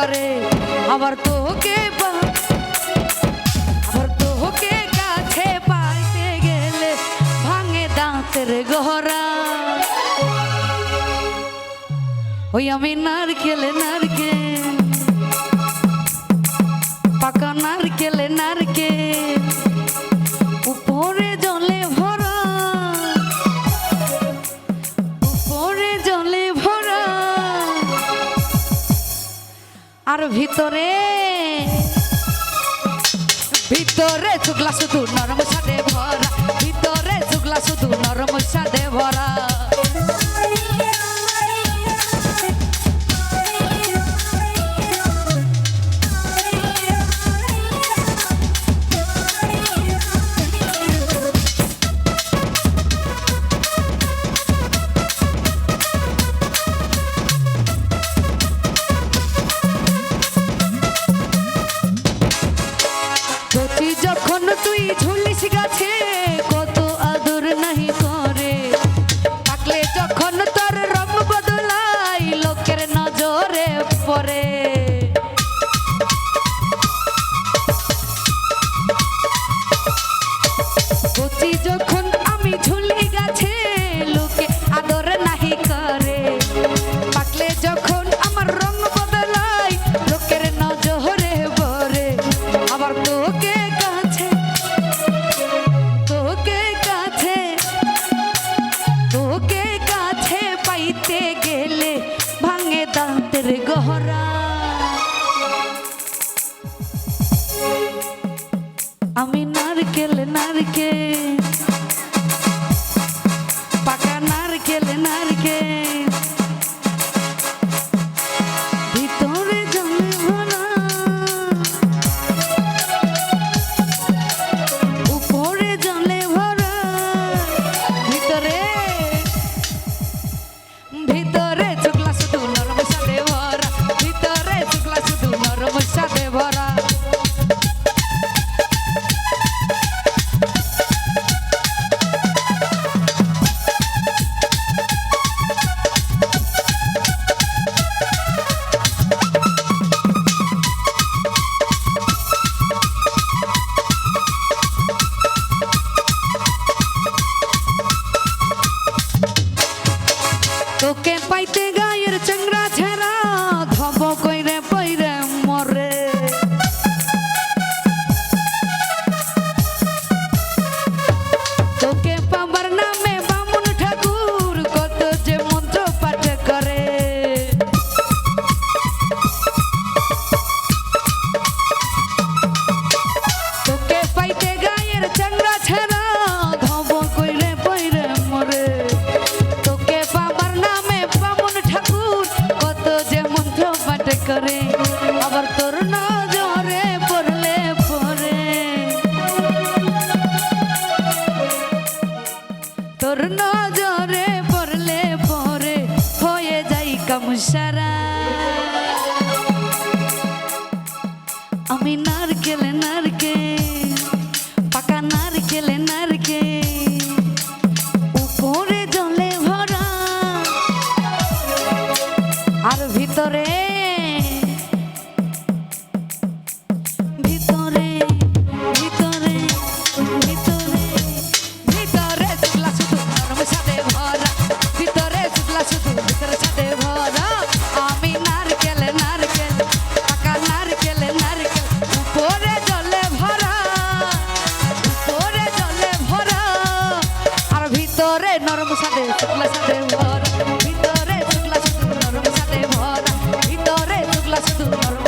করে আবার তোকে আবার তোকে কাছে পাইতে গেলে ভাঙে দাঁতের গহরা। ওই আমি নারকেল নারকেল, পাকা নারকেল ভিতরে। ভিতরে চুগলা শুধু নরম সাথে ভরা। ভিতরে correr. রে তোর নজরে পড়লে পরে হয়ে যাই কামসারা। আমি নারকেল নারকেল পাকা নারকেল নারকেল That's